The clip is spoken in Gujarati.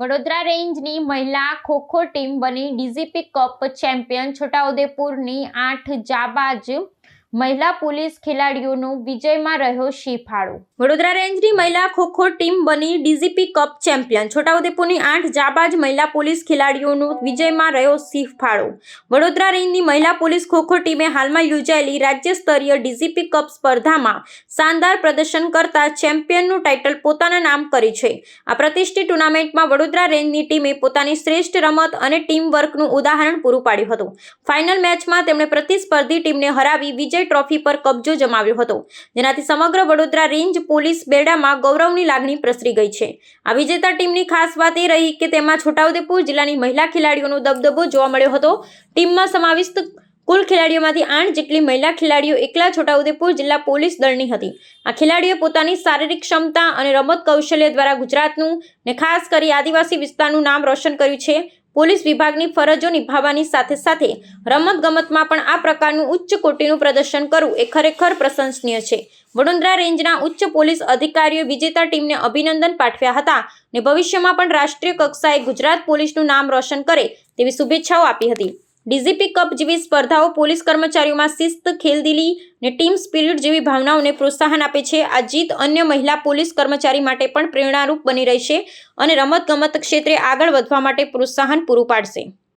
વડોદરા રેન્જની મહિલા ખોખો ટીમ બની ડીજીપી કપ ચેમ્પિયન છોટાઉદેપુરની આઠ જાબાજ મહિલા પોલીસ ખેલાડીઓનું વિજયમાં રહ્યો શીફાળો. વડોદરા રેન્જની મહિલા ખોખો ટીમ બની ડીજીપી કપ ચેમ્પિયન. છોટાઉદેપુરની આઠ જાબાજ મહિલા પોલીસ ખેલાડીઓનું વિજયમાં રહ્યો શીફાળો. ફાળો વડોદરા રેન્જની મહિલા પોલીસ ખોખો ટીમે હાલમાં યોજાયેલી રાજ્ય સ્તરીય ડીજીપી કપ સ્પર્ધામાં શાનદાર પ્રદર્શન કરતા ચેમ્પિયનનું ટાઇટલ પોતાના નામ કરી છે. આ પ્રતિષ્ઠિત ટુર્નામેન્ટમાં વડોદરા રેન્જની ટીમે પોતાની શ્રેષ્ઠ રમત અને ટીમ વર્કનું ઉદાહરણ પૂરું પાડ્યું હતું. ફાઇનલ મેચમાં તેમણે પ્રતિસ્પર્ધી ટીમને હરાવી વિજય ટ્રોફી પર કબજો જમાવ્યો હતો, જેનાથી સમગ્ર વડોદરા રેન્જ પોલીસ બેડામાં ગૌરવની લાગણી પ્રસરી ગઈ છે. આ વિજેતા ટીમની ખાસ વાત એ રહી કે તેમાં છોટાઉદેપુર જિલ્લાની મહિલા ખેલાડીઓનો દબદબો જોવા મળ્યો હતો. ટીમમાં સમાવિષ્ટ કુલ ખેલાડીઓમાંથી આઠ જેટલી મહિલા ખેલાડીઓ એકલા છોટાઉદેપુર જિલ્લા પોલીસ દળની હતી. આ ખેલાડીઓ પોતાની શારીરિક ક્ષમતા અને રમત કૌશલ્ય દ્વારા ગુજરાતનું ને ખાસ કરી આદિવાસી વિસ્તારનું નામ રોશન કર્યું છે. પોલીસ વિભાગની ફરજો નિભાવવાની સાથે સાથે રમતગમતમાં પણ આ પ્રકારનું ઉચ્ચ કોટીનું પ્રદર્શન કરવું એ ખરેખર પ્રશંસનીય છે. વડોદરા રેન્જના ઉચ્ચ પોલીસ અધિકારીઓ વિજેતા ટીમને અભિનંદન પાઠવ્યા હતા ને ભવિષ્યમાં પણ રાષ્ટ્રીય કક્ષાએ ગુજરાત પોલીસનું નામ રોશન કરે તેવી શુભેચ્છાઓ આપી હતી. ડીજીપી કપ જેવી સ્પર્ધાઓ પોલીસ કર્મચારીઓમાં શિસ્ત ખેલદિલી અને ટીમ સ્પિરિટ જેવી ભાવનાઓને પ્રોત્સાહન આપે છે. આ જીત અન્ય મહિલા પોલીસ કર્મચારી માટે પણ પ્રેરણારૂપ બની રહેશે અને રમતગમત ક્ષેત્રે આગળ વધવા માટે પ્રોત્સાહન પૂરું પાડશે.